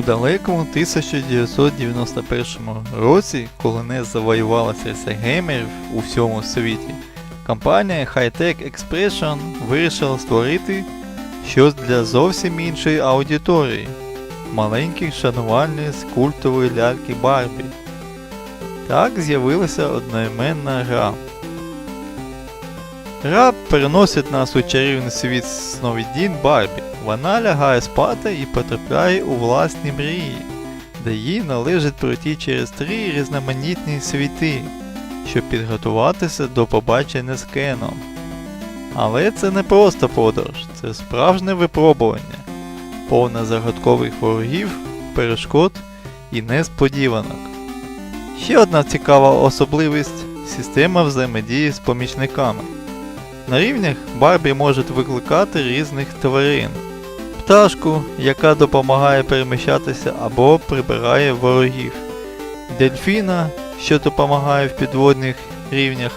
У далекому 1991 році, коли не завоювала серця геймерів у всьому світі, компанія Hightech Expression вирішила створити щось для зовсім іншої аудиторії маленьких шанувальниць культової ляльки Барбі. Так з'явилася одноіменна гра. Гра переносить нас у чарівний світ сновидінь Барбі. Вона лягає спати і потрапляє у власні мрії, де їй належить пройти через три різноманітні світи, щоб підготуватися до побачення з Кеном. Але це не просто подорож, це справжнє випробування, повне загадкових ворогів, перешкод і несподіванок. Ще одна цікава особливість система взаємодії з помічниками. На рівнях Барбі може викликати різних тварин. Пташку, яка допомагає переміщатися або прибирає ворогів. Дельфіна, що допомагає в підводних рівнях.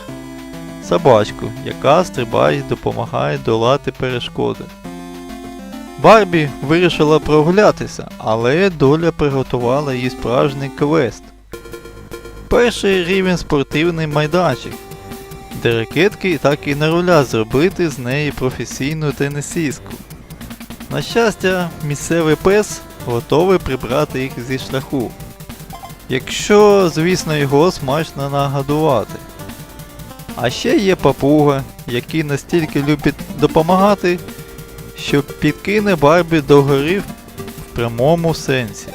Собачку, яка стрибає і допомагає долати перешкоди. Барбі вирішила прогулятися, але доля приготувала їй справжній квест. Перший рівень спортивний майданчик, де ракетки так і не руля зробити з неї професійну тенісістку. На щастя, місцевий пес готовий прибрати їх зі шляху. Якщо, звісно, його смачно нагодувати. А ще є папуга, який настільки любить допомагати, що підкине Барбі до гори в прямому сенсі.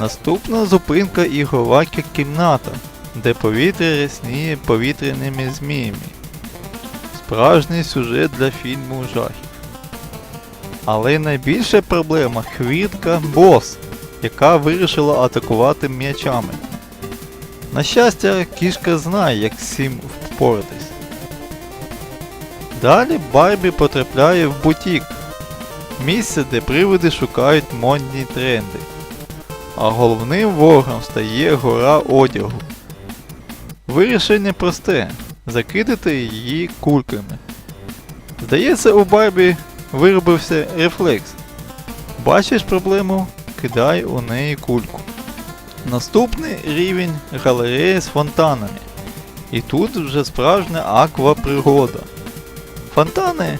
Наступна зупинка ігрова кімната, де повітря рясніє повітряними зміями. Справжній сюжет для фільму жахів. Але найбільша проблема хвіртка бос, яка вирішила атакувати м'ячами. На щастя, кішка знає, як з цим впоратись. Далі Барбі потрапляє в бутік, місце, де привиди шукають модні тренди. А головним ворогом стає гора одягу. Вирішення просте закидати її кульками. Здається, у Барбі виробився рефлекс. Бачиш проблему, кидай у неї кульку. Наступний рівень галерея з фонтанами. І тут вже справжня аквапригода. Фонтани.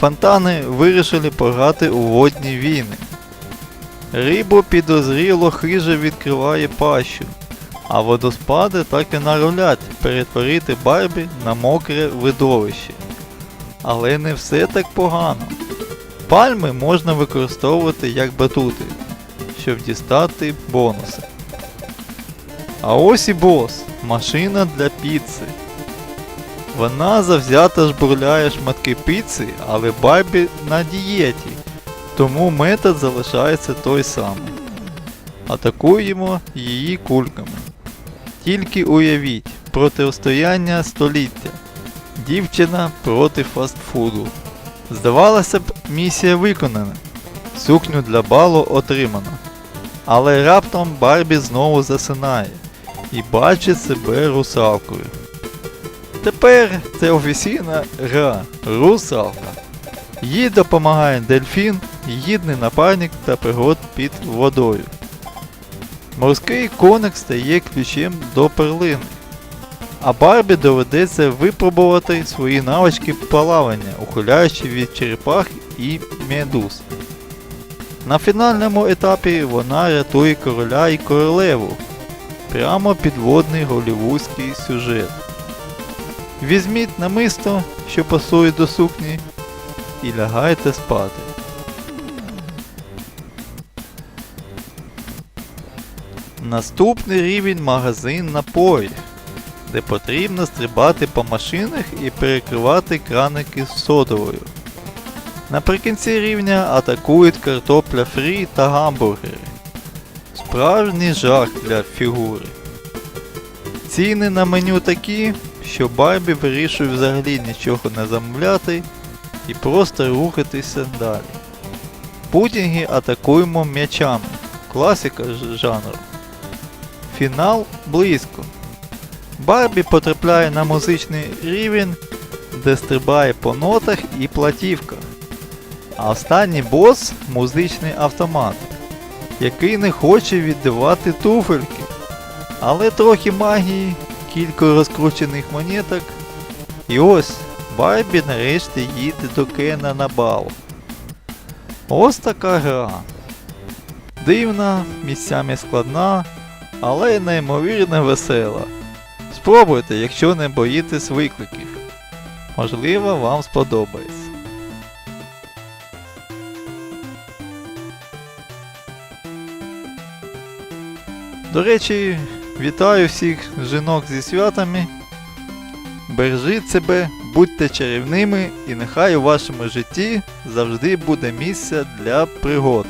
Фонтани вирішили пограти у водні війни. Рибо підозріло хижа відкриває пащу, а водоспади так і нарулять перетворити Барбі на мокре видовище. Але не все так погано. Пальми можна використовувати як батути, щоб дістати бонуси. А ось і бос машина для піци. Вона завзято жбурляє шматки піци, але Барбі на дієті, тому метод залишається той самий. Атакуємо її кульками. Тільки уявіть, протистояння століття. Дівчина проти фастфуду. Здавалося б, місія виконана. Сукню для балу отримано. Але раптом Барбі знову засинає і бачить себе русалкою. Тепер це офіційна гра Русалка. Їй допомагає дельфін, гідний напарник та пригод під водою. Морський коник стає ключем до перлини. А Барбі доведеться випробувати свої навички плавання, ухиляючи від черепах і медуз. На фінальному етапі вона рятує короля і королеву. Прямо підводний голівудський сюжет. Візьміть намисто, що пасує до сукні, і лягайте спати. Наступний рівень магазин напоїв, де потрібно стрибати по машинах і перекривати краники з содовою. Наприкінці рівня атакують картопля фрі та гамбургери. Справжній жах для фігури. Ціни на меню такі, що Барбі вирішує взагалі нічого не замовляти і просто рухатися далі. Пудінги атакуємо м'ячами. Класика жанру. Фінал близько. Барбі потрапляє на музичний рівень, де стрибає по нотах і платівках. А останній бос музичний автомат. який не хоче віддавати туфельки. Але трохи магії, кілька розкручених монеток. І ось Барбі нарешті їде до Кена на бал. Ось така гра. Дивна, місцями складна, але й неймовірно весела. Спробуйте, якщо не боїтесь викликів. Можливо, вам сподобається. До речі, вітаю всіх жінок зі святами. Бережіть себе, будьте чарівними і нехай у вашому житті завжди буде місце для пригод.